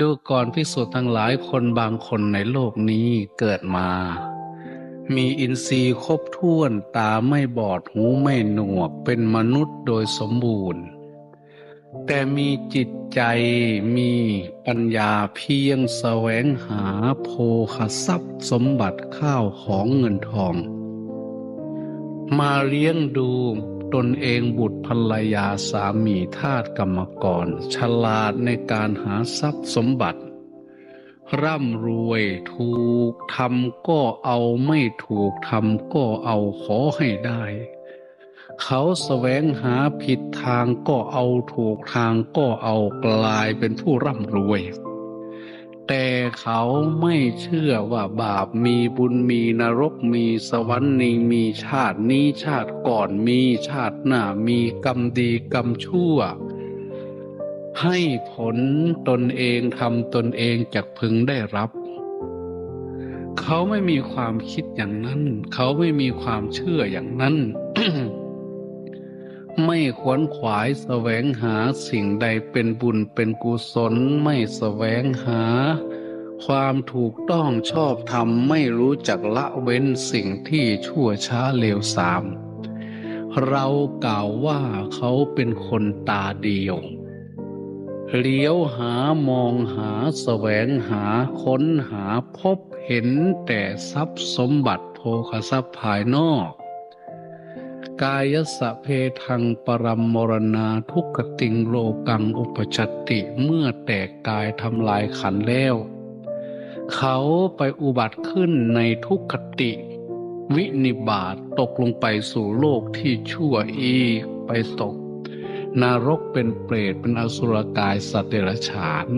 ดูก่อนภิกษุทั้งหลายคนบางคนในโลกนี้เกิดมา มีอินทรีย์ครบถ้วนตาไม่บอดหูไม่หนวกเป็นมนุษย์โดยสมบูรณ์ แต่มีจิตใจมีปัญญาเพียงแสวงหาโภคทรัพย์สมบัติข้าวของเงินทอง มาเลี้ยงดู ตนเองบุตรภรรยาสามีทาสกรรมกร ฉลาดในการหาทรัพย์สมบัติ ร่ำรวยถูกทำก็เอาไม่ถูกทำก็เอาขอให้ได้ เขาแสวงหาผิดทางก็เอาถูกทางก็เอากลายเป็นผู้ร่ำรวย แต่เขาไม่เชื่อว่าบาปมีบุญมีนรกมีสวรรค์นี้มีชาตินี้ชาติก่อนมีชาติหน้ามีกรรมดีกรรมชั่ว ให้ผลตนเองทำตนเองจากพึงได้รับ เขาไม่มีความคิดอย่างนั้น เขาไม่มีความเชื่ออย่างนั้นไม่ขวนขวายแสวงหาสิ่งใดเป็นบุญเป็นกุศลไม่แสวงหา ความถูกต้องชอบธรรมไม่รู้จักละเว้นสิ่งที่ชั่วช้าเลวทราม เรากล่าวว่าเขาเป็นคนตาเดียวเลี้ยวหามองหาแสวงหาค้นหาพบเห็นแต่ทรัพย์สมบัติโภคทรัพย์ภายนอก กายสะเพทังปรมมรณาทุกขติงโลกังอุปชตติเมื่อแตกกายทำลายขันแล้ว เขาไปอุบัติขึ้นในทุกขติ วินิบาตตกลงไปสู่โลกที่ชั่วอีกไปตกนรกเป็นเปรตเป็นอสุรกายสัตว์เดรัจฉาน